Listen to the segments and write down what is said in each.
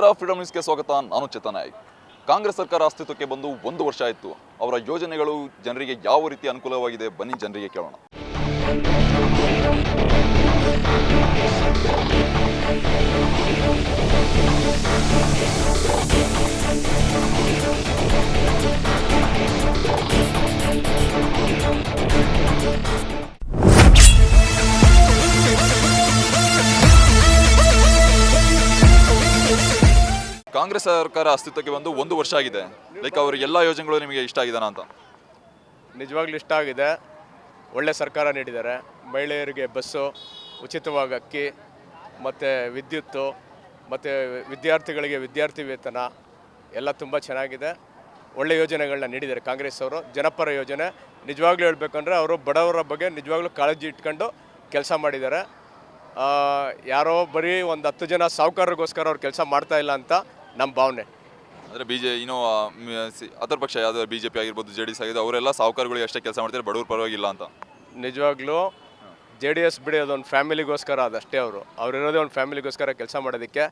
ನಮಸ್ಕಾರ ಫ್ರೀಡಮ್ ನ್ಯೂಸ್ಗೆ ಸ್ವಾಗತ. ನಾನು ಚೇತನ್ ನಾಯ್ಕ್. ಕಾಂಗ್ರೆಸ್ ಸರ್ಕಾರ ಅಸ್ತಿತ್ವಕ್ಕೆ ಬಂದು ಒಂದು ವರ್ಷ ಆಯಿತು. ಅವರ ಯೋಜನೆಗಳು ಜನರಿಗೆ ಯಾವ ರೀತಿ ಅನುಕೂಲವಾಗಿದೆ ಬನ್ನಿ ಜನರಿಗೆ ಕೇಳೋಣ. ಕಾಂಗ್ರೆಸ್ ಸರ್ಕಾರ ಅಸ್ತಿತ್ವಕ್ಕೆ ಬಂದು ಒಂದು ವರ್ಷ ಆಗಿದೆ. ಲೈಕ್ ಅವರು ಎಲ್ಲ ಯೋಜನೆಗಳು ನಿಮಗೆ ಇಷ್ಟ ಆಗಿದಾನ ಅಂತ? ನಿಜವಾಗ್ಲೂ ಇಷ್ಟ ಆಗಿದೆ. ಒಳ್ಳೆ ಸರ್ಕಾರ ನೀಡಿದ್ದಾರೆ. ಮಹಿಳೆಯರಿಗೆ ಬಸ್ಸು, ಉಚಿತವಾಗಿ ಅಕ್ಕಿ, ಮತ್ತು ವಿದ್ಯುತ್ತು ಮತ್ತು ವಿದ್ಯಾರ್ಥಿಗಳಿಗೆ ವಿದ್ಯಾರ್ಥಿ ವೇತನ ಎಲ್ಲ ತುಂಬ ಚೆನ್ನಾಗಿದೆ. ಒಳ್ಳೆ ಯೋಜನೆಗಳನ್ನ ನೀಡಿದ್ದಾರೆ ಕಾಂಗ್ರೆಸ್ ಅವರು. ಜನಪರ ಯೋಜನೆ. ನಿಜವಾಗ್ಲೂ ಹೇಳಬೇಕಂದ್ರೆ ಅವರು ಬಡವರ ಬಗ್ಗೆ ನಿಜವಾಗ್ಲೂ ಕಾಳಜಿ ಇಟ್ಕೊಂಡು ಕೆಲಸ ಮಾಡಿದ್ದಾರೆ. ಯಾರೋ ಬರೀ ಒಂದು ಹತ್ತು ಜನ ಸಾಹುಕಾರರಿಗೋಸ್ಕರ ಅವ್ರು ಕೆಲಸ ಮಾಡ್ತಾ ಇಲ್ಲ ಅಂತ ನಮ್ಮ ಭಾವನೆ. ಅಂದರೆ ಬಿ ಜೆ ಇನ್ನೂ ಅದರ ಪಕ್ಷ ಯಾವುದೋ ಬಿ ಜೆ ಪಿ ಆಗಿರ್ಬೋದು ಜೆ ಡಿ ಎಸ್ ಆಗಿದೆ ಅವರೆಲ್ಲ ಸಾಹುಕಾರಗಳಿಗೆ ಅಷ್ಟೇ ಕೆಲಸ ಮಾಡ್ತಾರೆ ಬಡವ್ರ ಪರವಾಗಿಲ್ಲ ಅಂತ. ನಿಜವಾಗ್ಲೂ ಜೆ ಡಿ ಎಸ್ ಬಿಡಿ ಅದೊಂದು ಫ್ಯಾಮಿಲಿಗೋಸ್ಕರ ಅದಷ್ಟೇ ಅವರು. ಅವರಿರೋದೇ ಒಂದು ಫ್ಯಾಮಿಲಿಗೋಸ್ಕರ ಕೆಲಸ ಮಾಡೋದಕ್ಕೆ.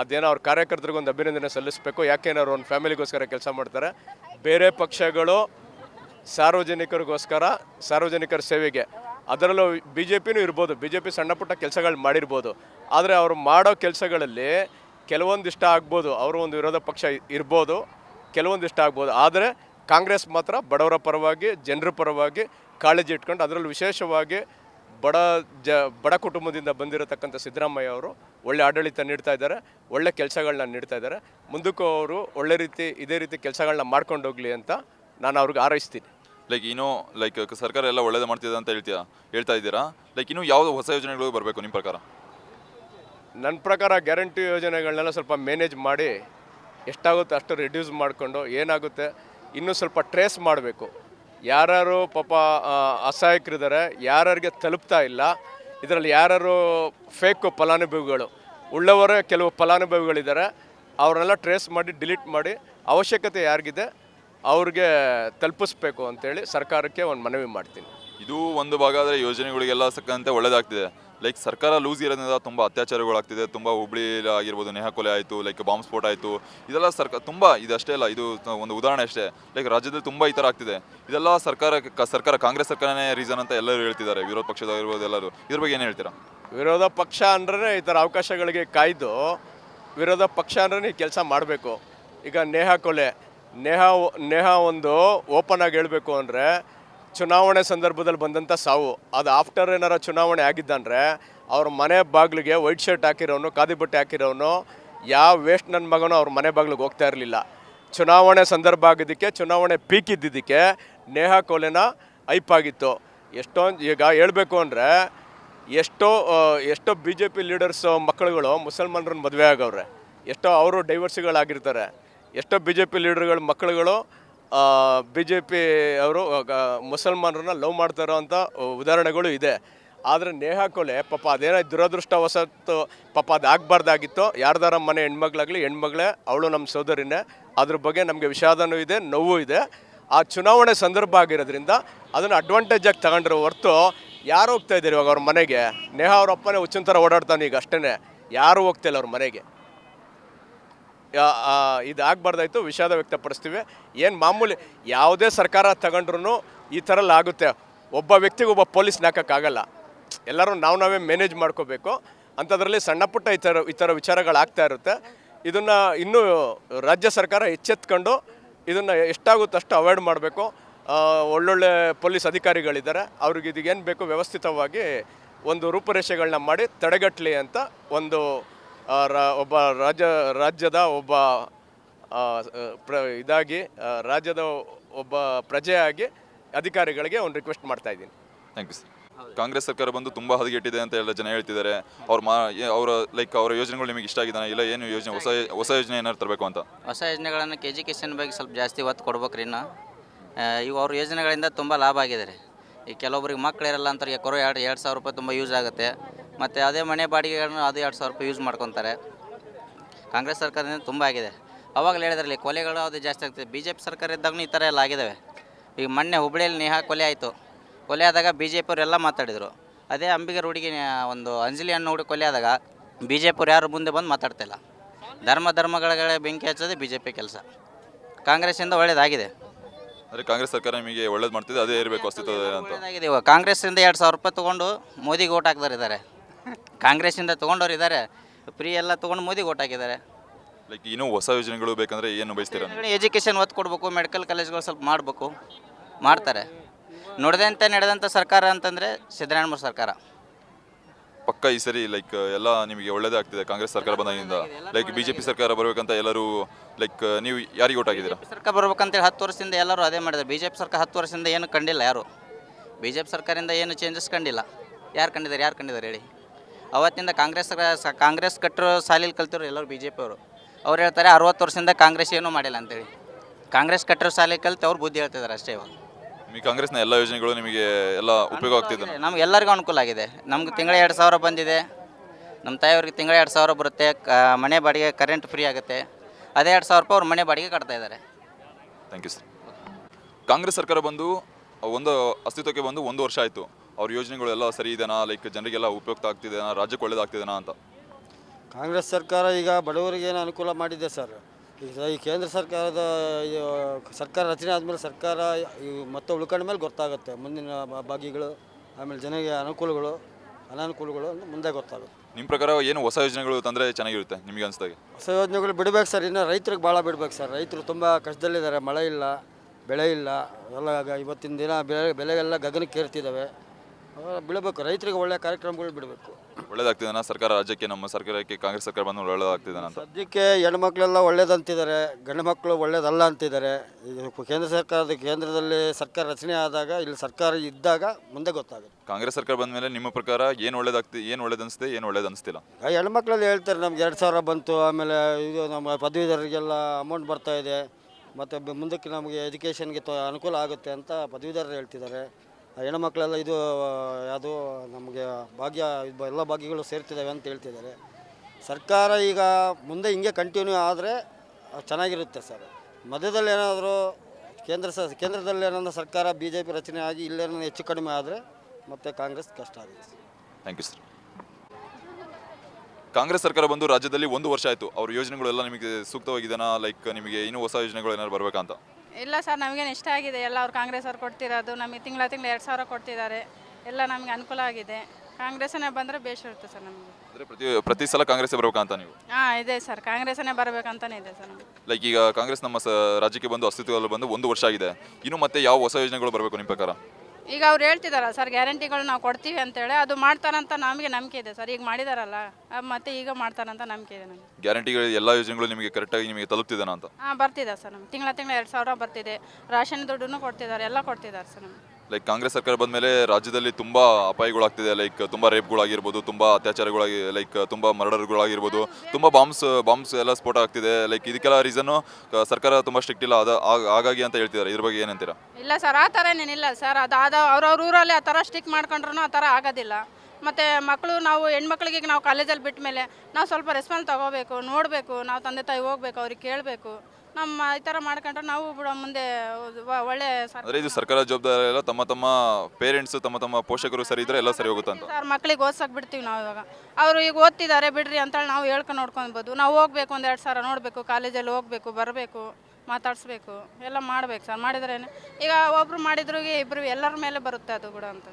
ಅದೇನೋ ಅವ್ರ ಕಾರ್ಯಕರ್ತರಿಗೆ ಒಂದು ಅಭಿನಂದನೆ ಸಲ್ಲಿಸಬೇಕು ಯಾಕೆಂದ್ರೆ ಅವ್ರು ಒಂದು ಫ್ಯಾಮಿಲಿಗೋಸ್ಕರ ಕೆಲಸ ಮಾಡ್ತಾರೆ. ಬೇರೆ ಪಕ್ಷಗಳು ಸಾರ್ವಜನಿಕರಿಗೋಸ್ಕರ ಸಾರ್ವಜನಿಕರ ಸೇವೆಗೆ. ಅದರಲ್ಲೂ ಬಿ ಜೆ ಪಿನೂ ಇರ್ಬೋದು. ಬಿ ಜೆ ಪಿ ಸಣ್ಣ ಪುಟ್ಟ ಕೆಲಸಗಳು ಮಾಡಿರ್ಬೋದು. ಆದರೆ ಅವರು ಮಾಡೋ ಕೆಲಸಗಳಲ್ಲಿ ಕೆಲವೊಂದಿಷ್ಟ ಆಗ್ಬೋದು, ಅವರು ಒಂದು ವಿರೋಧ ಪಕ್ಷ ಇರ್ಬೋದು ಕೆಲವೊಂದಿಷ್ಟ ಆಗ್ಬೋದು. ಆದರೆ ಕಾಂಗ್ರೆಸ್ ಮಾತ್ರ ಬಡವರ ಪರವಾಗಿ, ಜನರ ಪರವಾಗಿ ಕಾಳಜಿ ಇಟ್ಕೊಂಡು ಅದರಲ್ಲೂ ವಿಶೇಷವಾಗಿ ಬಡ ಜ, ಬಡ ಕುಟುಂಬದಿಂದ ಬಂದಿರತಕ್ಕಂಥ ಸಿದ್ದರಾಮಯ್ಯ ಅವರು ಒಳ್ಳೆ ಆಡಳಿತ ನೀಡ್ತಾ ಇದ್ದಾರೆ, ಒಳ್ಳೆ ಕೆಲಸಗಳನ್ನ ನೀಡ್ತಾ ಇದ್ದಾರೆ. ಮುಂದಕ್ಕೂ ಅವರು ಒಳ್ಳೆ ರೀತಿ, ಇದೇ ರೀತಿ ಕೆಲಸಗಳನ್ನ ಮಾಡ್ಕೊಂಡು ಹೋಗ್ಲಿ ಅಂತ ನಾನು ಅವ್ರಿಗೆ ಆರೈಸ್ತೀನಿ ಲೈಕ್ ಇನ್ನೂ, ಲೈಕ್ ಸರ್ಕಾರ ಎಲ್ಲ ಒಳ್ಳೇದು ಮಾಡ್ತಿದೆ ಅಂತ ಹೇಳ್ತೀರಾ ಹೇಳ್ತಾ ಇದ್ದೀರಾ? ಲೈಕ್ ಇನ್ನೂ ಯಾವುದೋ ಹೊಸ ಯೋಜನೆಗಳು ಬರಬೇಕು ನಿಮ್ಮ ಪ್ರಕಾರ? ನನ್ನ ಪ್ರಕಾರ ಗ್ಯಾರಂಟಿ ಯೋಜನೆಗಳನ್ನೆಲ್ಲ ಸ್ವಲ್ಪ ಮ್ಯಾನೇಜ್ ಮಾಡಿ ಎಷ್ಟಾಗುತ್ತೆ ಅಷ್ಟು ರಿಡ್ಯೂಸ್ ಮಾಡಿಕೊಂಡು ಏನಾಗುತ್ತೆ ಇನ್ನೂ ಸ್ವಲ್ಪ ಟ್ರೇಸ್ ಮಾಡಬೇಕು. ಯಾರ್ಯಾರು ಪಾಪ ಅಸಹಾಯಕರಿದ್ದಾರೆ, ಯಾರ್ಯಾರಿಗೆ ತಲುಪ್ತಾ ಇಲ್ಲ, ಇದರಲ್ಲಿ ಯಾರ್ಯಾರು ಫೇಕ್ ಫಲಾನುಭವಿಗಳು, ಉಳ್ಳವರೇ ಕೆಲವು ಫಲಾನುಭವಿಗಳಿದ್ದಾರೆ, ಅವ್ರನ್ನೆಲ್ಲ ಟ್ರೇಸ್ ಮಾಡಿ ಡಿಲೀಟ್ ಮಾಡಿ ಅವಶ್ಯಕತೆ ಯಾರಿಗಿದೆ ಅವ್ರಿಗೆ ತಲುಪಿಸ್ಬೇಕು ಅಂತೇಳಿ ಸರ್ಕಾರಕ್ಕೆ ಒಂದು ಮನವಿ ಮಾಡ್ತೀನಿ. ಇದು ಒಂದು ಭಾಗ ಆದರೆ ಯೋಜನೆಗಳಿಗೆಲ್ಲ ಸಕ್ಕಂತೆ ಒಳ್ಳೇದಾಗ್ತಿದೆ. ಲೈಕ್ ಸರ್ಕಾರ ಲೂಸ್ ಇರೋದ್ರಿಂದ ತುಂಬ ಅತ್ಯಾಚಾರಗಳಾಗ್ತಿದೆ, ತುಂಬ ಹುಬ್ಳಿ ಆಗಿರ್ಬೋದು ನೇಹ ಕೊಲೆ ಆಯಿತು ಲೈಕ್ ಬಾಂಬ್ ಸ್ಫೋಟ ಆಯಿತು, ಇದೆಲ್ಲ ಸರ್ಕಾರ ತುಂಬ ಇದಷ್ಟೇ ಅಲ್ಲ, ಇದು ಒಂದು ಉದಾಹರಣೆ ಅಷ್ಟೇ. ಲೈಕ್ ರಾಜ್ಯದಲ್ಲಿ ತುಂಬ ಈ ಥರ ಆಗ್ತಿದೆ. ಇದೆಲ್ಲ ಸರ್ಕಾರ ಸರ್ಕಾರ, ಕಾಂಗ್ರೆಸ್ ಸರ್ಕಾರನೇ ರೀಸನ್ ಅಂತ ಎಲ್ಲರೂ ಹೇಳ್ತಿದ್ದಾರೆ, ವಿರೋಧ ಪಕ್ಷದಾಗಿರ್ಬೋದು ಎಲ್ಲರೂ. ಇದ್ರ ಬಗ್ಗೆ ಏನು ಹೇಳ್ತೀರಾ? ವಿರೋಧ ಪಕ್ಷ ಅಂದ್ರೆ ಈ ಥರ ಅವಕಾಶಗಳಿಗೆ ಕಾಯ್ದು ವಿರೋಧ ಪಕ್ಷ ಅಂದ್ರೆ ಕೆಲಸ ಮಾಡಬೇಕು. ಈಗ ನೇಹ ಕೊಲೆ ನೇಹ ನೇಹ ಒಂದು ಓಪನ್ ಆಗಿ ಹೇಳಬೇಕು ಅಂದರೆ ಚುನಾವಣೆ ಸಂದರ್ಭದಲ್ಲಿ ಬಂದಂಥ ಸಾವು, ಅದು ಆಫ್ಟರ್ ಏನಾರ ಚುನಾವಣೆ ಆಗಿದ್ದಂದ್ರೆ, ಅವ್ರ ಮನೆ ಬಾಗಿಲಿಗೆ ವೈಟ್ ಶರ್ಟ್ ಹಾಕಿರೋನು, ಖಾದಿ ಬಟ್ಟೆ ಹಾಕಿರೋನು, ಯಾವ ವೇಸ್ಟ್ ನನ್ನ ಮಗನೂ ಅವ್ರ ಮನೆ ಬಾಗಿಲಿಗೆ ಹೋಗ್ತಾ ಇರಲಿಲ್ಲ. ಚುನಾವಣೆ ಸಂದರ್ಭ ಆಗಿದ್ದಕ್ಕೆ, ಚುನಾವಣೆ ಪೀಕ್ ಇದ್ದಿದ್ದಕ್ಕೆ ನೇಹ ಐಪ್ ಆಗಿತ್ತು. ಎಷ್ಟೊಂದು, ಈಗ ಹೇಳಬೇಕು ಅಂದರೆ, ಎಷ್ಟೋ ಎಷ್ಟೋ ಬಿ ಜೆ ಪಿ ಲೀಡರ್ಸ್ ಮಕ್ಕಳುಗಳು ಮುಸಲ್ಮಾನರನ್ನ ಮದುವೆ ಆಗವ್ರೆ. ಎಷ್ಟೋ ಅವರು ಡೈವರ್ಸಿಗಳಾಗಿರ್ತಾರೆ ಎಷ್ಟೋ ಬಿ ಜೆ ಪಿ ಲೀಡರ್ಗಳ ಮಕ್ಕಳುಗಳು ಬಿ ಜೆ ಪಿ ಅವರು ಮುಸಲ್ಮಾನರನ್ನ ಲವ್ ಮಾಡ್ತಾ ಇರೋವಂಥ ಉದಾಹರಣೆಗಳು ಇದೆ. ಆದರೆ ನೇಹಾ ಕೊಲೆ ಪಾಪ ಅದೇನೋ ದುರದೃಷ್ಟವಶತ್ತು ಪಾಪ ಅದು ಆಗಬಾರ್ದಾಗಿತ್ತು. ಯಾರ್ದಾರ ಮನೆ ಹೆಣ್ಮಗ್ಳಾಗಲಿ, ಹೆಣ್ಮಗಳೇ, ಅವಳು ನಮ್ಮ ಸೋದರಿನೇ. ಅದ್ರ ಬಗ್ಗೆ ನಮಗೆ ವಿಷಾದನೂ ಇದೆ, ನೋವು ಇದೆ. ಆ ಚುನಾವಣೆ ಸಂದರ್ಭ ಆಗಿರೋದ್ರಿಂದ ಅದನ್ನು ಅಡ್ವಾಂಟೇಜ್ ಆಗಿ ತಗೊಂಡ್ರೆ ಹೊರ್ತು ಯಾರು ಹೋಗ್ತಾ ಇದ್ದಾರೆ ಇವಾಗ ಅವ್ರ ಮನೆಗೆ? ನೇಹಾ ಅಪ್ಪನೇ ಹುಚ್ಚಿನ ಥರ ಓಡಾಡ್ತಾನೆ ಈಗ ಅಷ್ಟೇ ಯಾರು ಹೋಗ್ತಾ ಇಲ್ಲ ಅವ್ರ ಮನೆಗೆ. ಇದು ಆಗಬಾರ್ದಾಯ್ತು ವಿಷಾದ ವ್ಯಕ್ತಪಡಿಸ್ತೀವಿ. ಏನು ಮಾಮೂಲಿ ಯಾವುದೇ ಸರ್ಕಾರ ತಗೊಂಡ್ರೂ ಈ ಥರ ಆಗುತ್ತೆ. ಒಬ್ಬ ವ್ಯಕ್ತಿಗೆ ಒಬ್ಬ ಪೊಲೀಸ್ ನಾಕೋಕ್ಕಾಗಲ್ಲ. ಎಲ್ಲರೂ ನಾವು ನಾವೇ ಮ್ಯಾನೇಜ್ ಮಾಡ್ಕೋಬೇಕು. ಅಂಥದ್ರಲ್ಲಿ ಸಣ್ಣ ಪುಟ್ಟ ಈ ಥರ ಈ ಥರ ವಿಚಾರಗಳಾಗ್ತಾ ಇರುತ್ತೆ. ಇದನ್ನು ಇನ್ನೂ ರಾಜ್ಯ ಸರ್ಕಾರ ಎಚ್ಚೆತ್ಕೊಂಡು ಇದನ್ನು ಎಷ್ಟಾಗುತ್ತೋ ಅಷ್ಟು ಅವಾಯ್ಡ್ ಮಾಡಬೇಕು. ಒಳ್ಳೊಳ್ಳೆ ಪೊಲೀಸ್ ಅಧಿಕಾರಿಗಳಿದ್ದಾರೆ. ಅವ್ರಿಗೆ ಇದಕ್ಕೇನು ಬೇಕು ವ್ಯವಸ್ಥಿತವಾಗಿ ಒಂದು ರೂಪುರೇಷೆಗಳನ್ನ ಮಾಡಿ ತಡೆಗಟ್ಟಲಿ ಅಂತ ಒಂದು ಒಬ್ಬ ರಾಜ್ಯ ರಾಜ್ಯದ ಒಬ್ಬ ಪ್ರ ಇದಾಗಿ ರಾಜ್ಯದ ಒಬ್ಬ ಪ್ರಜೆಯಾಗಿ ಅಧಿಕಾರಿಗಳಿಗೆ ಒಂದು ರಿಕ್ವೆಸ್ಟ್ ಮಾಡ್ತಾ ಇದ್ದೀನಿ. ಥ್ಯಾಂಕ್ ಯು ಸರ್ ಕಾಂಗ್ರೆಸ್ ಸರ್ಕಾರ ಬಂದು ತುಂಬ ಹದಗೆಟ್ಟಿದೆ ಅಂತ ಎಲ್ಲ ಜನ ಹೇಳ್ತಿದ್ದಾರೆ. ಅವ್ರ ಮಾ ಅವರ ಲೈಕ್ ಅವರ ಯೋಜನೆಗಳು ನಿಮಗೆ ಇಷ್ಟ ಆಗಿದ್ದಾನೆ? ಇಲ್ಲ ಏನು ಯೋಜನೆ ಹೊಸ ಹೊಸ ಯೋಜನೆ ಏನಾದ್ರು ತರಬೇಕು ಅಂತ? ಹೊಸ ಯೋಜನೆಗಳನ್ನು ಎಜುಕೇಷನ್ ಬಗ್ಗೆ ಸ್ವಲ್ಪ ಜಾಸ್ತಿ ಒತ್ತು ಕೊಡ್ಬೇಕ್ರಿ ಇನ್ನು. ಇವು ಅವ್ರ ಯೋಜನೆಗಳಿಂದ ತುಂಬ ಲಾಭ ಆಗಿದೆ ರೀ. ಈಗ ಕೆಲವೊಬ್ರಿಗೆ ಮಕ್ಕಳಿರಲ್ಲ ಇರಲ್ಲ ಅಂತಾರೆ ಕೊರೋ ಎರಡು ಎರಡು ಸಾವಿರ ರೂಪಾಯಿ ತುಂಬ ಯೂಸ್ ಆಗುತ್ತೆ. ಮತ್ತು ಅದೇ ಮನೆ ಬಾಡಿಗೆಗಳನ್ನು ಅದು ಎರಡು ಸಾವಿರ ರೂಪಾಯಿ ಯೂಸ್ ಮಾಡ್ಕೊತಾರೆ. ಕಾಂಗ್ರೆಸ್ ಸರ್ಕಾರದಿಂದ ತುಂಬ ಆಗಿದೆ. ಅವಾಗಲೇ ಹೇಳಿದ್ರಲ್ಲಿ ಕೊಲೆಗಳು ಅದು ಜಾಸ್ತಿ ಆಗ್ತದೆ. ಬಿ ಜೆ ಪಿ ಸರ್ಕಾರ ಇದ್ದಾಗೂ ಈ ಥರ ಎಲ್ಲ ಆಗಿದ್ದಾವೆ. ಈಗ ಮೊನ್ನೆ ಹುಬ್ಬಳ್ಳಿಯಲ್ಲಿ ನೇಹಾ ಕೊಲೆ ಆಯಿತು. ಕೊಲೆ ಆದಾಗ ಬಿ ಜೆ ಪಿಯವರೆಲ್ಲ ಮಾತಾಡಿದರು. ಅದೇ ಅಂಬಿಗೆ ಹುಡುಗಿ ಒಂದು ಅಂಜಲಿ ಹಣ್ಣು ಹುಡುಗಿ ಕೊಲೆ ಆದಾಗ ಬಿ ಜೆ ಪಿಯವ್ರು ಯಾರು ಮುಂದೆ ಬಂದು ಮಾತಾಡ್ತಿಲ್ಲ ಧರ್ಮ ಧರ್ಮಗಳ ಬೆಂಕಿ ಹಚ್ಚೋದೇ ಬಿ ಜೆ ಪಿ ಕೆಲಸ. ಕಾಂಗ್ರೆಸ್ಸಿಂದ ಒಳ್ಳೇದಾಗಿದೆ. ಅಂದರೆ ಕಾಂಗ್ರೆಸ್ ಸರ್ಕಾರ ನಿಮಗೆ ಒಳ್ಳೇದು ಮಾಡ್ತಿದೆ ಅದೇ ಇರಬೇಕು ಅಸ್ತಿತ್ವ ಅಂತ. ಒಳ್ಳೇದಾಗಿದೆ ಇವಾಗ. ಕಾಂಗ್ರೆಸ್ಸಿಂದ ಎರಡು ಸಾವಿರ ರೂಪಾಯಿ ತೊಗೊಂಡು ಮೋದಿಗೆ ಓಟ್ ಹಾಕ್ದಾರಿದ್ದಾರೆ ಇದ್ದಾರೆ. ಕಾಂಗ್ರೆಸ್ಸಿಂದ ತೊಗೊಂಡವ್ರು ಇದ್ದಾರೆ ಫ್ರೀ ಎಲ್ಲ ತೊಗೊಂಡು ಮೋದಿಗೆ ಓಟ್ ಹಾಕಿದ್ದಾರೆ. ಲೈಕ್ ಇನ್ನೂ ಹೊಸ ಯೋಜನೆಗಳು ಬೇಕಂದ್ರೆ ಏನು ಬಯಸ್ತೀರಾ? ಎಜುಕೇಷನ್ ಒತ್ತು ಕೊಡಬೇಕು ಮೆಡಿಕಲ್ ಕಾಲೇಜ್ಗಳು ಸ್ವಲ್ಪ ಮಾಡಬೇಕು ಮಾಡ್ತಾರೆ. ನುಡಿದಂತೆ ನಡೆದಂಥ ಸರ್ಕಾರ ಅಂತಂದರೆ ಸಿದ್ದರಾಮಯ್ಯ ಸರ್ಕಾರ. ಪಕ್ಕ ಈ ಸರಿ ಲೈಕ್ ಎಲ್ಲ ನಿಮಗೆ ಒಳ್ಳೇದೇ ಆಗ್ತಿದೆ ಕಾಂಗ್ರೆಸ್ ಸರ್ಕಾರ ಬಂದಾಗಿಂದ. ಲೈಕ್ ಬಿ ಜೆ ಪಿ ಸರ್ಕಾರ ಬರಬೇಕಂತ ಎಲ್ಲರೂ ಲೈಕ್ ನೀವು ಯಾರಿಗೆ ಓಟ್ ಆಗಿದ್ದೀರಾ ಸರ್ಕಾರ ಬರ್ಬೇಕಂತೇಳಿ ಹತ್ತು ವರ್ಷದಿಂದ ಎಲ್ಲರೂ ಅದೇ ಮಾಡಿದ್ರು ಬಿ ಜೆ ಪಿ ಸರ್ಕಾರ ಹತ್ತು ವರ್ಷದಿಂದ ಏನು ಕಂಡಿಲ್ಲ ಯಾರು. ಬಿ ಜೆ ಪಿ ಸರ್ಕಾರದಿಂದ ಏನು ಚೇಂಜಸ್ ಕಂಡಿಲ್ಲ. ಯಾರು ಕಂಡಿದ್ದಾರೆ ಯಾರು ಕಂಡಿದ್ದಾರೆ ಹೇಳಿ. ಅವತ್ತಿಂದ ಕಾಂಗ್ರೆಸ್ ಸ- ಕಾಂಗ್ರೆಸ್ ಕಟ್ಟರು ಸಾಲಿಲ್ ಕಲ್ತಿರೋ ಎಲ್ಲರೂ ಬಿ ಜೆ ಪಿ ಅವರು. ಅವ್ರು ಹೇಳ್ತಾರೆ ಅರವತ್ತು ವರ್ಷದಿಂದ ಕಾಂಗ್ರೆಸ್ ಏನೂ ಮಾಡಿಲ್ಲ ಅಂತೇಳಿ. ಕಾಂಗ್ರೆಸ್ ಕಟ್ಟರು ಸಾಲಿ ಕಲ್ತು ಅವ್ರು ಬುದ್ಧಿ ಹೇಳ್ತಿದ್ದಾರೆ ಅಷ್ಟೇ ಇವಾಗ. ನಿಮಗೆ ಕಾಂಗ್ರೆಸ್ನ ಎಲ್ಲ ಯೋಜನೆಗಳು ನಿಮಗೆ ಎಲ್ಲ ಉಪಯೋಗ ಆಗ್ತಿದೆ ನಮ್ಗೆ ಎಲ್ಲರಿಗೂ ಅನುಕೂಲ ಆಗಿದೆ. ನಮ್ಗೆ ತಿಂಗಳ ಎರಡು ಸಾವಿರ ಬಂದಿದೆ. ನಮ್ಮ ತಾಯಿಯವ್ರಿಗೆ ತಿಂಗಳ ಎರಡು ಸಾವಿರ ಬರುತ್ತೆ. ಕ ಮನೆ ಬಾಡಿಗೆ ಕರೆಂಟ್ ಫ್ರೀ ಆಗುತ್ತೆ. ಅದೇ ಎರಡು ಸಾವಿರ ರೂಪಾಯಿ ಅವ್ರ ಮನೆ ಬಾಡಿಗೆ ಕಟ್ತಾ ಇದ್ದಾರೆ ಥ್ಯಾಂಕ್ ಯು ಸರ್ ಕಾಂಗ್ರೆಸ್ ಸರ್ಕಾರ ಬಂದು ಒಂದು ಅಸ್ತಿತ್ವಕ್ಕೆ ಬಂದು ಒಂದು ವರ್ಷ ಆಯಿತು. ಅವ್ರ ಯೋಜನೆಗಳೆಲ್ಲ ಸರಿ ಇದೆಯಾ ಲೈಕ್ ಜನರಿಗೆಲ್ಲ ಉಪಯುಕ್ತ ಆಗ್ತಿದೆನಾ? ರಾಜ್ಯಕ್ಕೆ ಒಳ್ಳೇದಾಗ್ತಿದೆನಾ ಅಂತ? ಕಾಂಗ್ರೆಸ್ ಸರ್ಕಾರ ಈಗ ಬಡವರಿಗೆ ಏನು ಅನುಕೂಲ ಮಾಡಿದೆ ಸರ್. ಈಗ ಈ ಕೇಂದ್ರ ಸರ್ಕಾರದ ಈ, ಸರ್ಕಾರ ರಚನೆ ಆದಮೇಲೆ ಸರ್ಕಾರ ಈ ಮತ್ತೆ ಉಳ್ಕೊಂಡ ಮೇಲೆ ಗೊತ್ತಾಗುತ್ತೆ. ಮುಂದಿನ ಬ- ಭಾಗಿಗಳು ಆಮೇಲೆ ಜನರಿಗೆ ಅನುಕೂಲಗಳು ಅನಾನುಕೂಲಗಳು ಅಂತ ಮುಂದೆ ಗೊತ್ತಾಗುತ್ತೆ. ನಿಮ್ಮ ಪ್ರಕಾರ ಏನು ಹೊಸ ಯೋಜನೆಗಳು ತಂದರೆ ಚೆನ್ನಾಗಿರುತ್ತೆ ನಿಮಗೆ ಅನಿಸ್ದಾಗೆ ಹೊಸ ಯೋಜನೆಗಳು ಬಿಡಬೇಕು ಸರ್. ಇನ್ನು ರೈತರಿಗೆ ಭಾಳ ಬಿಡ್ಬೇಕು ಸರ್. ರೈತರು ತುಂಬ ಕಷ್ಟದಲ್ಲಿದ್ದಾರೆ. ಮಳೆ ಇಲ್ಲ ಬೆಳೆ ಇಲ್ಲ. ಎಲ್ಲ ಗ- ಇವತ್ತಿನ ದಿನ ಬೆಳೆ ಬೆಲೆಗೆಲ್ಲ ಗಗನಕ್ಕೆ ಏರ್ತಿದ್ದಾವೆ ಅವೆಲ್ಲ ಬಿಡಬೇಕು ರೈತರಿಗೆ ಒಳ್ಳೆಯ ಕಾರ್ಯಕ್ರಮಗಳು ಬಿಡಬೇಕು. ಒಳ್ಳೇದಾಗ್ತಿದ್ದಾನ ಸರ್ಕಾರ ರಾಜ್ಯಕ್ಕೆ ನಮ್ಮ ಸರ್ಕಾರಕ್ಕೆ ಕಾಂಗ್ರೆಸ್ ಸರ್ಕಾರ ಬಂದು ಒಳ್ಳೇದಾಗ್ತಿದೆನಾ ಅಂತ? ಸದ್ಯಕ್ಕೆ ಹೆಣ್ಮಕ್ಳೆಲ್ಲ ಒಳ್ಳೇದಂತಿದ್ದಾರೆ. ಗಂಡು ಮಕ್ಕಳು ಒಳ್ಳೇದಲ್ಲ ಅಂತಿದ್ದಾರೆ. ಇದು ಕೇಂದ್ರ ಸರ್ಕಾರದ ಕೇಂದ್ರದಲ್ಲಿ ಸರ್ಕಾರ ರಚನೆ ಆದಾಗ ಇಲ್ಲಿ ಸರ್ಕಾರ ಇದ್ದಾಗ ಮುಂದೆ ಗೊತ್ತಾಗುತ್ತೆ. ಕಾಂಗ್ರೆಸ್ ಸರ್ಕಾರ ಬಂದ ಮೇಲೆ ನಿಮ್ಮ ಪ್ರಕಾರ ಏನು ಒಳ್ಳೇದಾಗ್ತಿ ಏನು ಒಳ್ಳೇದು ಅನಿಸ್ತಿದೆ ಏನು ಒಳ್ಳೇದು ಅನಿಸ್ತಿಲ್ಲ ಈಗ ಹೆಣ್ಮಕ್ಳಲ್ಲಿ ಹೇಳ್ತಾರೆ ನಮ್ಗೆ ಎರಡು ಸಾವಿರ ಬಂತು ಆಮೇಲೆ ಇದು ನಮ್ಮ ಪದವೀಧರರಿಗೆಲ್ಲ ಅಮೌಂಟ್ ಬರ್ತಾ ಇದೆ. ಮತ್ತು ಮುಂದಕ್ಕೆ ನಮಗೆ ಎಜುಕೇಷನ್ಗೆ ತೊ ಅನುಕೂಲ ಆಗುತ್ತೆ ಅಂತ ಪದವೀಧರರು ಹೇಳ್ತಿದ್ದಾರೆ. ಹೆಣ್ಮಕ್ಳೆಲ್ಲ ಇದು ಯಾವುದು ನಮಗೆ ಭಾಗ್ಯ ಎಲ್ಲ ಭಾಗ್ಯಗಳು ಸೇರ್ತಿದ್ದಾವೆ ಅಂತ ಹೇಳ್ತಿದ್ದಾರೆ. ಸರ್ಕಾರ ಈಗ ಮುಂದೆ ಹಿಂಗೆ ಕಂಟಿನ್ಯೂ ಆದರೆ ಚೆನ್ನಾಗಿರುತ್ತೆ ಸರ್. ಮಧ್ಯದಲ್ಲಿ ಏನಾದರೂ ಕೇಂದ್ರ ಸ, ಕೇಂದ್ರದಲ್ಲಿ ಏನಾದರೂ ಸರ್ಕಾರ ಬಿ ಜೆ ಪಿ ರಚನೆ ಆಗಿ ಇಲ್ಲೇನೋ ಹೆಚ್ಚು ಕಡಿಮೆ ಆದರೆ ಮತ್ತೆ ಕಾಂಗ್ರೆಸ್ ಕಷ್ಟ ಆಗಿದೆ sir. Thank you sir Congress ಸರ್ಕಾರ ಬಂದು ರಾಜ್ಯದಲ್ಲಿ ಒಂದು ವರ್ಷ ಆಯಿತು. ಅವ್ರ ಯೋಜನೆಗಳೆಲ್ಲ ನಿಮಗೆ ಸೂಕ್ತವಾಗಿದೆಯಾ ಲೈಕ್ ನಿಮಗೆ ಇನ್ನೂ ಹೊಸ ಯೋಜನೆಗಳು ಏನಾದ್ರು ಬರಬೇಕಂತ? ಇಲ್ಲ ಸರ್ ನಮಗೇನು ಇಷ್ಟ ಆಗಿದೆ. ಎಲ್ಲ ಅವ್ರು ಕಾಂಗ್ರೆಸ್ ಅವ್ರು ಕೊಡ್ತಿರೋದು ನಮಗೆ ತಿಂಗಳ ತಿಂಗಳು ಎರಡು ಸಾವಿರ ಕೊಡ್ತಿದ್ದಾರೆ. ಎಲ್ಲ ನಮಗೆ ಅನುಕೂಲ ಆಗಿದೆ. ಕಾಂಗ್ರೆಸ್ನೇ ಬಂದರೆ ಬೇಷ್ ಇರುತ್ತೆ ಸರ್ ನಮಗೆ. ಅಂದರೆ ಪ್ರತಿ ಪ್ರತಿ ಸಲ ಕಾಂಗ್ರೆಸ್ ಬರಬೇಕಂತ ನೀವು? ಹಾಂ ಇದೆ ಸರ್. ಕಾಂಗ್ರೆಸ್ನೇ ಬರಬೇಕಂತಲೇ ಇದೆ ಸರ್ ನಮಗೆ. ಲೈಕ್ ಈಗ ಕಾಂಗ್ರೆಸ್ ನಮ್ಮ ಸ ರಾಜ್ಯಕ್ಕೆ ಬಂದು ಅಸ್ತಿತ್ವದಲ್ಲಿ ಬಂದು ಒಂದು ವರ್ಷ ಆಗಿದೆ. ಇನ್ನು ಮತ್ತೆ ಯಾವ ಹೊಸ ಯೋಜನೆಗಳು ಬರಬೇಕು ನಿಮ್ಮ ಪ್ರಕಾರ? ಈಗ ಅವ್ರು ಹೇಳ್ತಿದಾರ ಸರ್ ಗ್ಯಾರಂಟಿಗಳು ನಾವು ಕೊಡ್ತೀವಿ ಅಂತೇಳಿ ಅದು ಮಾಡ್ತಾರಂತ ನಮಗೆ ನಂಬಿಕೆ ಇದೆ ಸರ್. ಈಗ ಮಾಡಿದಾರಲ್ಲ ಮತ್ತೆ ಈಗ ಮಾಡ್ತಾರಂತ ನಂಬಿಕೆ ಇದೆ ನಮಗೆ. ಗ್ಯಾರಂಟಿಗಳು ಎಲ್ಲ ಯೋಜನೆಗಳು ನಿಮಗೆ ಕರೆಕ್ಟಾಗಿ ನಿಮಗೆ ತಲುಪ್ತಿದ್ದಾನ ಅಂತ? ಹಾಂ ಬರ್ತಿದೆ ಸರ್ ನಮ್ಗೆ. ತಿಂಗಳ ತಿಂಗಳ ಎರಡು ಸಾವಿರ ಬರ್ತಿದೆ. ರಾಷನ್ ದುಡ್ಡನ್ನು ಕೊಡ್ತಿದ್ದಾರೆ ಎಲ್ಲ ಕೊಡ್ತಿದ್ದಾರೆ ಸರ್ ನಮಗೆ. ಲೈಕ್ ಕಾಂಗ್ರೆಸ್ ಸರ್ಕಾರ ಬಂದ ಮೇಲೆ ರಾಜ್ಯದಲ್ಲಿ ತುಂಬ ಅಪಾಯಗಳಾಗ್ತಿದೆ. ಲೈಕ್ ತುಂಬ ರೇಪ್ಗಳಾಗಿರ್ಬೋದು ತುಂಬ ಅತ್ಯಾಚಾರಗಳಾಗಿ ಲೈಕ್ ತುಂಬ ಮರ್ಡರ್ಗಳಾಗಿರ್ಬೋದು ತುಂಬ ಬಾಂಬ್ಸ್ ಬಾಂಬ್ಸ್ ಎಲ್ಲ ಸ್ಫೋಟ ಆಗ್ತಿದೆ. ಲೈಕ್ ಇದಕ್ಕೆಲ್ಲ ರೀಸನ್ನು ಸರ್ಕಾರ ತುಂಬ ಸ್ಟ್ರಿಕ್ಟ್ ಇಲ್ಲ. ಅದು ಹಾಗಾಗಿ ಅಂತ ಹೇಳ್ತಿದ್ದಾರೆ ಇದ್ರ ಬಗ್ಗೆ ಏನಂತೀರಾ? ಇಲ್ಲ ಸರ್, ಆ ಥರ ಏನೇನಿಲ್ಲ ಸರ್. ಅದು ಆದ ಅವ್ರವ್ರ ಊರಲ್ಲಿ ಆ ಥರ ಸ್ಟಿಕ್ ಮಾಡ್ಕೊಂಡ್ರೂ ಆ ಥರ ಆಗೋದಿಲ್ಲ. ಮತ್ತು ಮಕ್ಕಳು, ನಾವು ಹೆಣ್ಮಕ್ಳಿಗೆ ನಾವು ಕಾಲೇಜಲ್ಲಿ ಬಿಟ್ಟ ಮೇಲೆ ನಾವು ಸ್ವಲ್ಪ ರೆಸ್ಪಾನ್ಸ್ ತಗೋಬೇಕು, ನೋಡಬೇಕು. ನಾವು ತಂದೆ ತಾಯಿ ಹೋಗ್ಬೇಕು, ಅವ್ರಿಗೆ ಕೇಳಬೇಕು. ನಮ್ಮ ಈ ಥರ ಮಾಡ್ಕೊಂಡ್ರೆ ನಾವು ಬಿಡ ಮುಂದೆ ಒಳ್ಳೆ ಸರ್ ಅಂದರೆ ಇದು ಸರ್ಕಾರ ಜವಾಬ್ದಾರಿ ಎಲ್ಲ ತಮ್ಮ ತಮ್ಮ ಪೇರೆಂಟ್ಸ್ ತಮ್ಮ ತಮ್ಮ ಪೋಷಕರು ಸರಿ ಇದ್ರೆ ಎಲ್ಲ ಸರಿ ಹೋಗುತ್ತೆ ಅಂತ? ಸರ್ ಮಕ್ಳಿಗೆ ಓದ್ಸಕ್ಕೆ ಬಿಡ್ತೀವಿ ನಾವು ಇವಾಗ. ಅವರು ಈಗ ಓದ್ತಿದ್ದಾರೆ ಬಿಡ್ರಿ ಅಂತೇಳಿ ನಾವು ಹೇಳ್ಕೊಂಡು ನೋಡ್ಕೊಬೋದು ನಾವು ಹೋಗ್ಬೇಕು ಒಂದು ಎರಡು ಸಾವಿರ ನೋಡಬೇಕು ಕಾಲೇಜಲ್ಲಿ ಹೋಗ್ಬೇಕು ಬರಬೇಕು ಮಾತಾಡಿಸ್ಬೇಕು ಎಲ್ಲ ಮಾಡ್ಬೇಕು ಸರ್. ಮಾಡಿದ್ರೆ ಈಗ ಒಬ್ರು ಮಾಡಿದ್ರು ಇಬ್ಬರು ಎಲ್ಲರ ಮೇಲೆ ಬರುತ್ತೆ ಅದು ಕೂಡ ಅಂತ.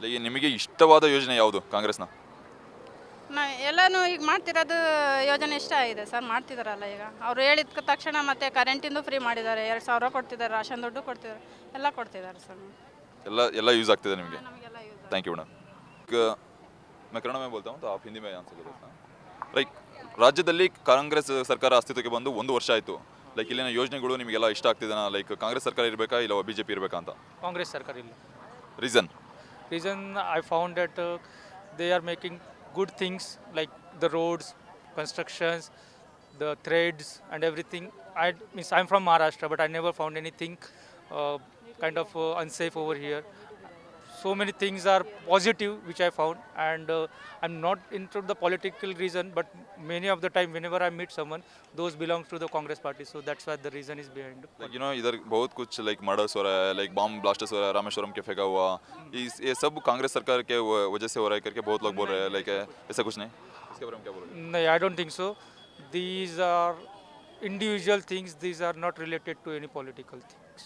ಈಗ ನಿಮಗೆ ಇಷ್ಟವಾದ ಯೋಜನೆ ಯಾವುದು ಕಾಂಗ್ರೆಸ್ನ? ನಾ ಎಲ್ಲನೂ ಈಗ ಮಾಡ್ತಿರೋದು ಯೋಜನೆ ಇಷ್ಟ ಆಗಿದೆ ಸರ್ ಮಾಡ್ತಿದಾರಲ್ಲ ಈಗ ಅವ್ರು ಹೇಳಿದ ತಕ್ಷಣ ಮತ್ತೆ ಕರೆಂಟಿಂದು ಫ್ರೀ ಮಾಡಿದ್ದಾರೆ ಎರಡು ಸಾವಿರ ಕೊಡ್ತಿದ್ದಾರೆ ರಾಷನ್ ದುಡ್ಡು ಕೊಡ್ತಿದ್ದಾರೆ ಎಲ್ಲ ಕೊಡ್ತಿದ್ದಾರೆ ಸರ್ ಎಲ್ಲ ಎಲ್ಲ ಯೂಸ್ ಆಗ್ತಿದೆ ನಿಮಗೆ ನಮಗೆಲ್ಲ ಯೂಸ್ थैंक यू मैडम क- मैं कन्नड़ में बोलता हूँ तो आप हिंदी में आंसर कर देता ಲೈಕ್ ರಾಜ್ಯದಲ್ಲಿ ಕಾಂಗ್ರೆಸ್ ಸರ್ಕಾರ ಅಸ್ತಿತ್ವಕ್ಕೆ ಬಂದು ಒಂದು ವರ್ಷ ಆಯಿತು ಲೈಕ್ ಇಲ್ಲಿನ ಯೋಜನೆಗಳು ನಿಮಗೆಲ್ಲ ಇಷ್ಟ ಆಗ್ತಿದೆನಾ ಲೈಕ್ ಕಾಂಗ್ರೆಸ್ ಸರ್ಕಾರ ಇರಬೇಕಾ ಇಲ್ಲ ಬಿ ಜೆ ಪಿ ಇರಬೇಕಾ ಅಂತ ಕಾಂಗ್ರೆಸ್ ಸರ್ಕಾರ ಇಲ್ಲ reason reason i found that uh, they are making good things like the roads constructions the threads and everything. I means i'm from maharashtra but i never found anything uh, kind of uh, unsafe over here so many things are positive which i found and uh, i'm not into the political reason but many of the time whenever i meet someone those belongs to the congress party so that's why the reason is behind like you know इधर बहुत कुछ like murders हो रहा है like bomb blasters हो रहा है रामेश्वरम के फेंका हुआ इस ये सब कांग्रेस सरकार के व- वजह से हो रहा है करके बहुत लोग बोल रहे हैं लाइक ऐसा कुछ नहीं इसके बारे में क्या बोल रहे No, I don't think so. these are individual things, these are not related to any political things.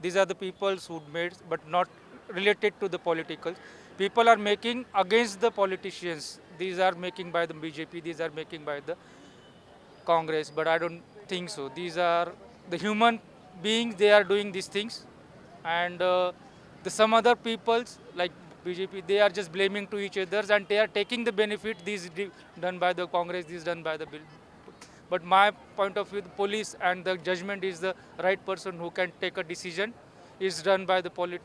These are the peoples who made, but not related to the political. People are making against the politicians. These are making by the BJP, these are making by the Congress, but I don't think so. These are the human beings, they are doing these things. And uh, the some other peoples, like BJP, they are just blaming to each others and they are taking the benefit, these done by the Congress, these done by the bill. But my point of view, the police and the judgment is the right person who can take a decision. Is done by the polit-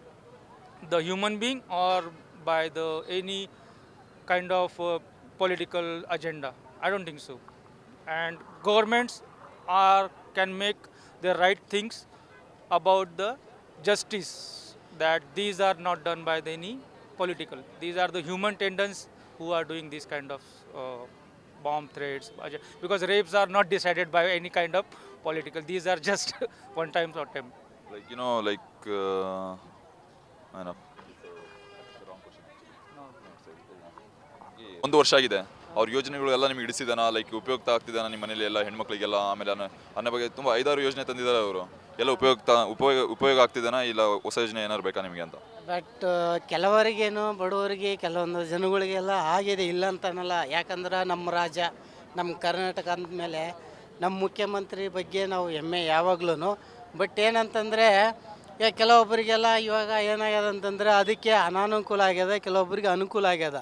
the human being or by the any kind of uh, political agenda. I don't think so. And governments are can make the right things about the justice that these are not done by any political. These are the human tendons who are doing these kind of uh, bomb threats because rapes are not decided by any kind of political. These are just one-time attempt. Like you know, like. Uh ಒಂದು ವರ್ಷ ಆಗಿದೆ. ಅವ್ರ ಯೋಜನೆಗಳು ಎಲ್ಲ ನಿಮ್ಗೆ ಇಡಿಸಿದಾನ like ಉಪಯುಕ್ತ ಆಗ್ತಿದ್ದಾನ ನಿಮ್ಮ ಮನೇಲಿ ಎಲ್ಲ ಹೆಣ್ಮಕ್ಳಿಗೆಲ್ಲ? ಆಮೇಲೆ ಅನ್ನ ಅನ್ನೋ ಬಗ್ಗೆ ತುಂಬ ಐದಾರು ಯೋಜನೆ ತಂದಿದ್ದಾರೆ ಅವರು. ಎಲ್ಲ ಉಪಯುಕ್ತ ಉಪಯೋಗ ಉಪಯೋಗ ಆಗ್ತಿದ್ದಾನ ಇಲ್ಲ ಹೊಸ ಯೋಜನೆ ಏನಾರು ಬೇಕಾ ನಿಮಗೆ ಅಂತ? ಬಟ್ ಕೆಲವರಿಗೇನು ಬಡವರಿಗೆ ಕೆಲವೊಂದು ಜನಗಳಿಗೆಲ್ಲ ಆಗಿದೆ ಇಲ್ಲ ಅಂತ ಅನ್ನಲ್ಲ ಯಾಕಂದ್ರೆ ನಮ್ಮ ರಾಜ್ಯ ನಮ್ಮ ಕರ್ನಾಟಕ ಅಂದಮೇಲೆ ನಮ್ಮ ಮುಖ್ಯಮಂತ್ರಿ ಬಗ್ಗೆ ನಾವು ಹೆಮ್ಮೆ ಯಾವಾಗ್ಲೂ ಬಟ್ ಏನಂತಂದರೆ ಈಗ ಕೆಲವೊಬ್ಬರಿಗೆಲ್ಲ ಇವಾಗ ಏನಾಗ್ಯದ ಅಂತಂದರೆ ಅದಕ್ಕೆ ಅನಾನುಕೂಲ ಆಗ್ಯದ, ಕೆಲವೊಬ್ಬರಿಗೆ ಅನುಕೂಲ ಆಗ್ಯದ.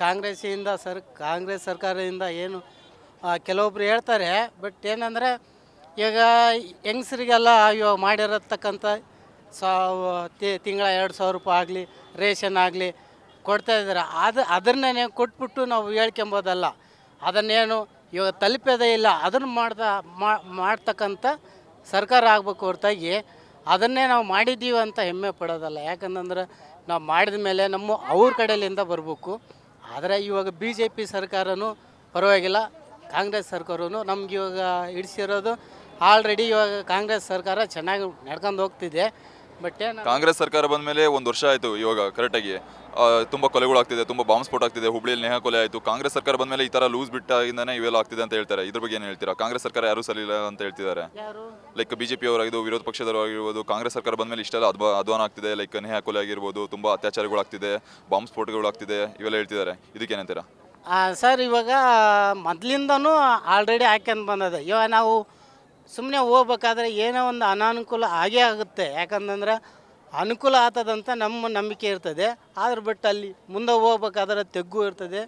ಕಾಂಗ್ರೆಸ್ಸಿಂದ ಸರ್, ಕಾಂಗ್ರೆಸ್ ಸರ್ಕಾರದಿಂದ ಏನು ಕೆಲವೊಬ್ಬರು ಹೇಳ್ತಾರೆ ಬಟ್ ಏನಂದರೆ ಈಗ ಹೆಂಗಸರಿಗೆಲ್ಲ ಇವಾಗ ಮಾಡಿರತಕ್ಕಂಥ ಸಾವ್ ತಿಂಗಳ ಎರಡು ಸಾವಿರ ರೂಪಾಯಿ ಆಗಲಿ, ರೇಷನ್ ಆಗಲಿ ಕೊಡ್ತಾ ಇದ್ದಾರೆ. ಅದು ಅದನ್ನೇ ಕೊಟ್ಬಿಟ್ಟು ನಾವು ಹೇಳ್ಕೊಂಬೋದಲ್ಲ, ಅದನ್ನೇನು ಇವಾಗ ತಲುಪೋದೇ ಇಲ್ಲ. ಅದನ್ನು ಮಾಡ್ತಾ ಮಾಡ್ತಕ್ಕಂಥ ಸರ್ಕಾರ ಆಗಬೇಕು ಹೊರತಾಗಿ ಅದನ್ನೇ ನಾವು ಮಾಡಿದ್ದೀವಿ ಅಂತ ಹೆಮ್ಮೆ ಪಡೋದಲ್ಲ. ಯಾಕಂತಂದ್ರೆ ನಾವು ಮಾಡಿದ ಮೇಲೆ ನಮ್ಮ ಅವ್ರ ಕಡೆಯಿಂದ ಬರಬೇಕು. ಆದರೆ ಇವಾಗ ಬಿ ಜೆ ಪಿ ಸರ್ಕಾರನೂ ಪರವಾಗಿಲ್ಲ, ಕಾಂಗ್ರೆಸ್ ಸರ್ಕಾರವೂ ನಮ್ಗೆ ಇವಾಗ ಹಿಡಿಸಿರೋದು ಆಲ್ರೆಡಿ ಇವಾಗ ಕಾಂಗ್ರೆಸ್ ಸರ್ಕಾರ ಚೆನ್ನಾಗಿ ನಡ್ಕೊಂಡು ಹೋಗ್ತಿದೆ. ಬಟ್ ಏನು ಕಾಂಗ್ರೆಸ್ ಸರ್ಕಾರ ಬಂದ ಮೇಲೆ ಒಂದು ವರ್ಷ ಆಯ್ತು ಇವಾಗ ಕರೆಕ್ಟಾಗಿ ತುಂಬ ಕೊಲೆಗಳಾಗ್ತಿದೆ ತುಂಬಾ ಬಾಂಬ್ ಸ್ಫೋಟ ಆಗ್ತಿದೆ ಹುಬ್ಳಿಯಲ್ಲಿ ನೇಹ ಕೊಲೆ ಆಯ್ತು. ಕಾಂಗ್ರೆಸ್ ಸರ್ಕಾರ ಬಂದ ಮೇಲೆ ಈ ತರ ಲೂಸ್ ಬಿಟ್ಟಾಗಿಂದನೇ ಇವೆಲ್ಲ ಆಗ್ತಿದೆ ಅಂತ ಹೇಳ್ತಾರೆ. ಇದ್ರ ಬಗ್ಗೆ ಏನು ಹೇಳ್ತೀರಾ? ಕಾಂಗ್ರೆಸ್ ಸರ್ಕಾರ ಯಾರೂ ಸರಿಯಿಲ್ಲ ಅಂತ ಹೇಳ್ತಿದ್ದಾರೆ. ಯಾರು? ಲೈಕ್ ಬಿಜೆಪಿ ಜೆ ಅವರಾಗಿದ್ದು ವಿರೋಧ ಪಕ್ಷದವರಾಗಿರ್ಬೋದು ಕಾಂಗ್ರೆಸ್ ಸರ್ಕಾರ ಬಂದ ಮೇಲೆ ಇಷ್ಟೆಲ್ಲ ಅಧ್ವಾ ಅದ್ವಾನ ಆಗ್ತಿದೆ. ಲೈಕ್ ನೇಹ ಕೊಲೆ ಆಗಿರ್ಬೋದು ತುಂಬ ಅತ್ಯಾಚಾರಗಳಾಗ್ತಿದೆ ಬಾಂಬ್ ಸ್ಫೋಟಗಳಾಗ್ತಿದೆ ಇವೆಲ್ಲ ಹೇಳ್ತಿದ್ದಾರೆ. ಇದಕ್ಕೇನಂತೀರಾ ಸರ್ ಇವಾಗ ಮೊದಲಿಂದನೂ ಆಲ್ರೆಡಿ ಹಾಕ್ಯಂದು ಬಂದದ. ಇವಾಗ ನಾವು ಸುಮ್ಮನೆ ಹೋಗ್ಬೇಕಾದ್ರೆ ಏನೋ ಒಂದು ಅನಾನುಕೂಲ ಆಗೇ ಆಗುತ್ತೆ. ಯಾಕಂತಂದ್ರೆ ಅನುಕೂಲ ಆಗ್ತದಂತ ನಮ್ಮ ನಂಬಿಕೆ ಇರ್ತದೆ. ಆದ್ರೆ ಬಿಟ್ಟು ಅಲ್ಲಿ ಮುಂದೆ ಹೋಗ್ಬೇಕಾದ್ರೆ ತಗ್ಗು ಇರ್ತದೆ,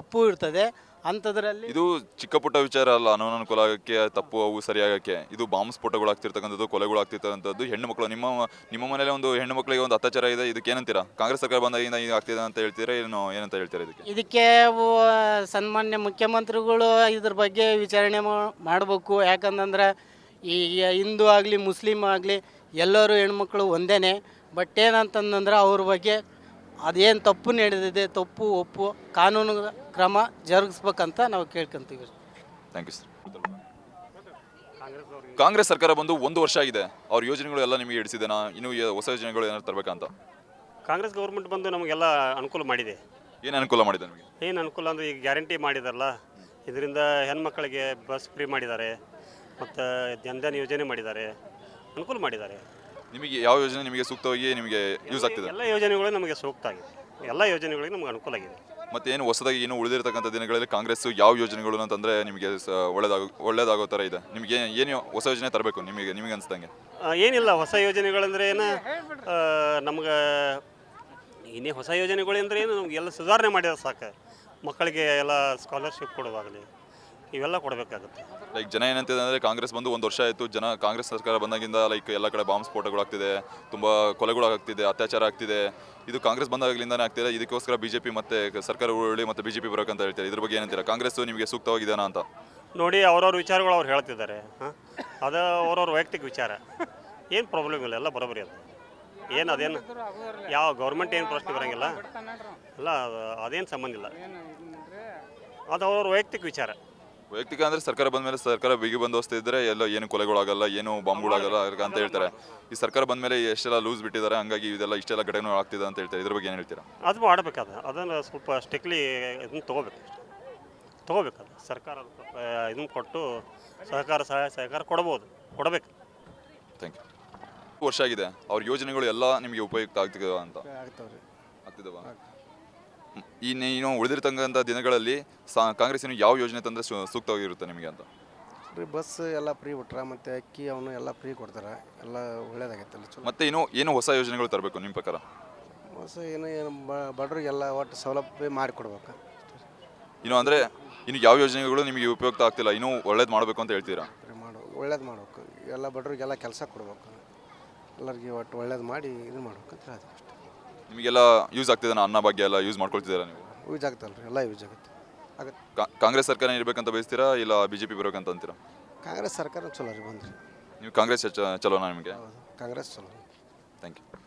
ಅಪ್ಪು ಇರ್ತದೆ. ಅಂಥದ್ರಲ್ಲಿ ಇದು ಚಿಕ್ಕ ಪುಟ್ಟ ವಿಚಾರ ಅಲ್ಲ ಅನನುಕೂಲ ಆಗಕ್ಕೆ ತಪ್ಪು ಅವು ಸರಿಯಾಗಕ್ಕೆ. ಇದು ಬಾಂಬ್ ಸ್ಫೋಟಗಳಾಗ್ತಿರ್ತಕ್ಕಂಥದ್ದು ಕೊಲೆಗಳಾಗ್ತಿರ್ತಕ್ಕಂಥದ್ದು ಹೆಣ್ಣು ಮಕ್ಕಳು ನಿಮ್ಮ ನಿಮ್ಮ ಮನೇಲಿ ಒಂದು ಹೆಣ್ಣು ಮಕ್ಕಳಿಗೆ ಒಂದು ಅತ್ಯಾಚಾರ ಇದೆ ಇದಕ್ಕೆ ಏನಂತೀರಾ? ಕಾಂಗ್ರೆಸ್ ಸರ್ಕಾರ ಬಂದಾಗಿಂದ ಇದು ಆಗ್ತಿದೆ ಅಂತ ಹೇಳ್ತೀರಾ ಏನು ಏನಂತ ಹೇಳ್ತೀರಾ ಇದಕ್ಕೆ? ಇದಕ್ಕೆ ವ- ಸನ್ಮಾನ್ಯ ಮುಖ್ಯಮಂತ್ರಿಗಳು ಇದ್ರ ಬಗ್ಗೆ ವಿಚಾರಣೆ ಮಾಡಬೇಕು. ಯಾಕಂತಂದ್ರೆ ಈ ಹಿಂದೂ ಆಗಲಿ ಮುಸ್ಲಿಮ್ ಆಗಲಿ ಎಲ್ಲರೂ ಹೆಣ್ಮಕ್ಳು ಒಂದೇ ಬಟ್ ಏನಂತಂದ್ರೆ ಅವ್ರ ಬಗ್ಗೆ ಅದೇನು ತಪ್ಪು ನಡೆದಿದೆ ತಪ್ಪು ಒಪ್ಪು ಕಾನೂನು ಕ್ರಮ ಜರುಗಿಸ್ಬೇಕಂತ ನಾವು ಕೇಳ್ಕೊಂತೀವಿ. ಥ್ಯಾಂಕ್ ಯು ಸರ್ ಕಾಂಗ್ರೆಸ್ ಸರ್ಕಾರ ಬಂದು ಒಂದು ವರ್ಷ ಆಗಿದೆ. ಅವ್ರ ಯೋಜನೆಗಳು ಎಲ್ಲ ನಿಮಗೆ ಹಿಡಿಸಿದೆನಾ? ಇನ್ನು ಯ- ಹೊಸ ಯೋಜನೆಗಳು ಏನಾದ್ರು ತರಬೇಕಂತ? ಕಾಂಗ್ರೆಸ್ ಗೌರ್ಮೆಂಟ್ ಬಂದು ನಮಗೆಲ್ಲ ಅನುಕೂಲ ಮಾಡಿದೆ. ಏನು ಅನುಕೂಲ ಮಾಡಿದೆ ನಿಮಗೆ? ಏನು ಅನುಕೂಲ ಅಂದರೆ ಈಗ ಗ್ಯಾರಂಟಿ ಮಾಡಿದಾರಲ್ಲ ಇದರಿಂದ ಹೆಣ್ಮಕ್ಳಿಗೆ ಬಸ್ ಫ್ರೀ ಮಾಡಿದ್ದಾರೆ ಮತ್ತು ಜನ್ಧನ್ ಯೋಜನೆ ಮಾಡಿದ್ದಾರೆ ಅನುಕೂಲ ಮಾಡಿದ್ದಾರೆ. ನಿಮಗೆ ಯಾವ ಯೋಜನೆ ನಿಮಗೆ ಸೂಕ್ತವಾಗಿ ನಿಮಗೆ ಯೂಸ್ ಆಗ್ತಿದೆ? ಎಲ್ಲ ಯೋಜನೆಗಳು ನಮಗೆ ಸೂಕ್ತ ಆಗಿದೆ ಎಲ್ಲ ಯೋಜನೆಗಳಿಗೆ ನಮಗೆ ಅನುಕೂಲ ಆಗಿದೆ. ಮತ್ತೆ ಏನು ಹೊಸದಾಗಿ ಏನು ಉಳಿದಿರತಕ್ಕಂಥ ದಿನಗಳಲ್ಲಿ ಕಾಂಗ್ರೆಸ್ ಯಾವ ಯೋಜನೆಗಳು ಅಂತಂದ್ರೆ ನಿಮಗೆ ಒಳ್ಳೆದಾಗ ಒಳ್ಳೆದಾಗೋ ಒಳ್ಳೇದಾಗೋ ಥರ ಇದೆ. ನಿಮಗೆ ಏನು ಹೊಸ ಯೋಜನೆ ತರಬೇಕು ನಿಮಗೆ ನಿಮಗೆ ಅನಿಸ್ದಂಗೆ? ಆ, ಏನಿಲ್ಲ. ಹೊಸ ಯೋಜನೆಗಳಂದ್ರೆ ಏನು ನಮ್ಗೆ ಇನ್ನೇ ಹೊಸ ಯೋಜನೆಗಳು ಏನು ಎಲ್ಲ ಸುಧಾರಣೆ ಮಾಡಿದ್ರೆ ಸಾಕು. ಮಕ್ಕಳಿಗೆ ಎಲ್ಲ ಸ್ಕಾಲರ್ಶಿಪ್ ಕೊಡೋದಾಗಲಿ ಇವೆಲ್ಲ ಕೊಡಬೇಕಾಗುತ್ತೆ. ಲೈಕ್ ಜನ ಏನಂತಿದೆ ಅಂದರೆ ಕಾಂಗ್ರೆಸ್ ಬಂದು ಒಂದು ವರ್ಷ ಆಯಿತು. ಜನ ಕಾಂಗ್ರೆಸ್ ಸರ್ಕಾರ ಬಂದಾಗಿಂದ ಲೈಕ್ ಎಲ್ಲ ಕಡೆ ಬಾಂಬ್ ಸ್ಫೋಟಗಳಾಗ್ತಿದೆ ತುಂಬ ಕೊಲೆಗಳಾಗ್ತಿದೆ ಅತ್ಯಾಚಾರ ಆಗ್ತಿದೆ. ಇದು ಕಾಂಗ್ರೆಸ್ ಬಂದಾಗಲಿಂದಾನೇ ಆಗ್ತಿದೆ. ಇದಕ್ಕೋಸ್ಕರ ಬಿ ಜೆ ಪಿ ಮತ್ತು ಸರ್ಕಾರ ಉರುಳಿ ಮತ್ತು ಬಿ ಜೆ ಪಿ ಬರೋಕಂತ ಹೇಳ್ತಾರೆ? ಇದ್ರ ಬಗ್ಗೆ ಏನಂತೀರಾ ಕಾಂಗ್ರೆಸ್ ನಿಮಗೆ ಸೂಕ್ತವಾಗಿದ್ದಾನ ಅಂತ? ನೋಡಿ ಅವ್ರವ್ರ ವಿಚಾರಗಳು ಅವ್ರು ಹೇಳ್ತಿದ್ದಾರೆ. ಹಾಂ? ಅದು ಅವ್ರವ್ರ ವೈಯಕ್ತಿಕ ವಿಚಾರ. ಏನು ಪ್ರಾಬ್ಲಮ್ ಇಲ್ಲ ಎಲ್ಲ ಬರೋಬರಿ ಅದು. ಏನು ಅದೇನು ಯಾವ ಗೌರ್ಮೆಂಟ್ ಏನು ಪ್ರಶ್ನೆ ಬರೋಂಗಿಲ್ಲ. ಅಲ್ಲ ಅದೇನು ಸಂಬಂಧ ಇಲ್ಲ. ಅದು ಅವ್ರವ್ರ ವೈಯಕ್ತಿಕ ವಿಚಾರ. ವೈಯಕ್ತಿಕ ಅಂದರೆ ಸರ್ಕಾರ ಬಂದ ಮೇಲೆ ಸರ್ಕಾರ ಬಿಗಿ ಬಂದೋಸ್ತ ಇದ್ದರೆ ಎಲ್ಲ ಏನು ಕೊಲೆಗಳಾಗಲ್ಲ ಏನು ಬಾಂಬ್ಗಳಾಗಲ್ಲ ಅಂತ ಹೇಳ್ತಾರೆ. ಈ ಸರ್ಕಾರ ಬಂದ ಮೇಲೆ ಎಷ್ಟೆಲ್ಲ ಲೂಸ್ ಬಿಟ್ಟಿದ್ದಾರೆ ಹಂಗಾಗಿ ಇದೆಲ್ಲ ಇಷ್ಟೆಲ್ಲ ಘಟನೆಗಳು ಆಗ್ತಿದೆ ಅಂತ ಹೇಳ್ತಾರೆ. ಇದ್ರ ಬಗ್ಗೆ ಏನು ಹೇಳ್ತೀರಾ? ಅದು ಮಾಡಬೇಕಾದ ಅದನ್ನು ಸ್ವಲ್ಪ ಸ್ಟಿಕ್ಲಿ ಇದನ್ನು ತೊಗೋಬೇಕು ತೊಗೋಬೇಕಾದ ಸರ್ಕಾರ ಇದನ್ನು ಕೊಟ್ಟು ಸಹಕಾರ ಸಹಾಯ ಸಹಕಾರ ಕೊಡ್ಬೋದು ಕೊಡಬೇಕು. ಥ್ಯಾಂಕ್ ಯು ವರ್ಷ ಆಗಿದೆ ಅವ್ರ ಯೋಜನೆಗಳು ಎಲ್ಲ ನಿಮಗೆ ಉಪಯುಕ್ತ ಆಗ್ತಿದ ಅಂತ? ಆಗ್ತಾವ್ರಿ. ಆಗ್ತಿದವ. ಈ ನೀನು ಉಳಿದಿರ್ತಕ್ಕಂಥ ದಿನಗಳಲ್ಲಿ ಸಾ ಕಾಂಗ್ರೆಸ್ಸಿನ ಯಾವ ಯೋಜನೆ ತಂದರೆ ಸೂಕ್ತವಾಗಿರುತ್ತೆ ನಿಮಗೆ ಅಂತ? ರೀ ಬಸ್ ಎಲ್ಲ ಫ್ರೀ ಬಿಟ್ರ ಮತ್ತು ಅಕ್ಕಿ ಅವನು ಎಲ್ಲ ಫ್ರೀ ಕೊಡ್ತಾರೆ. ಎಲ್ಲ ಒಳ್ಳೇದಾಗೈತಲ್ಲ ಚಲೋ. ಮತ್ತೆ ಇನ್ನು ಏನು ಹೊಸ ಯೋಜನೆಗಳು ತರಬೇಕು ನಿಮ್ಮ ಪ್ರಕಾರ? ಹೊಸ ಏನು ಏನು ಬ- ಬಡವ್ರಿಗೆಲ್ಲ ಒಟ್ಟು ಸೌಲಭ್ಯ ಮಾಡಿಕೊಡ್ಬೇಕು ಇನ್ನು ಅಂದರೆ ಇನ್ನು ಯಾವ ಯೋಜನೆಗಳು ನಿಮಗೆ ಉಪಯುಕ್ತ ಆಗ್ತಿಲ್ಲ? ಇನ್ನೂ ಒಳ್ಳೇದು ಮಾಡಬೇಕು ಅಂತ ಹೇಳ್ತೀರಾ? ಫ್ರೀ ಮಾಡು ಒಳ್ಳೇದು ಮಾಡ್ಬೇಕು. ಎಲ್ಲ ಬಡವ್ರಿಗೆಲ್ಲ ಕೆಲಸ ಕೊಡ್ಬೇಕು. ಎಲ್ಲರಿಗೆ ಒಟ್ಟು ಒಳ್ಳೇದು ಮಾಡಿ ಇದು ಮಾಡ್ಬೇಕು ಅಂತ ಹೇಳ್ತೀವಿ ಅಷ್ಟೇ. ನಿಮಗೆಲ್ಲ ಯೂಸ್ ಆಗ್ತಿದೆ ಅನ್ನ ಬಗ್ಗೆ ಎಲ್ಲ ಯೂಸ್ ಮಾಡ್ಕೊಳ್ತಿದ್ದೀರಾ ನೀವು? ಯೂಸ್ ಆಗುತ್ತಲ್ಲ ರೀ ಎಲ್ಲ ಯೂಸ್ ಆಗುತ್ತೆ. ಆಗುತ್ತೆ. ಕಾ- ಕಾಂಗ್ರೆಸ್ ಸರ್ಕಾರ ಇರಬೇಕಂತ ಬಯಸ್ತೀರಾ ಇಲ್ಲ ಬಿ ಜೆ ಪಿ ಬರಬೇಕಂತ ಅಂತೀರಾ? ಕಾಂಗ್ರೆಸ್ ಸರ್ಕಾರ ಚಲೋ ರೀ ಬಂದ್ರಿ. ನೀವು ಕಾಂಗ್ರೆಸ್ ಚ- ಚಲೋನಾ ನಿಮಗೆ? ಹೌದು ಕಾಂಗ್ರೆಸ್ ಚಲೋ. Thank you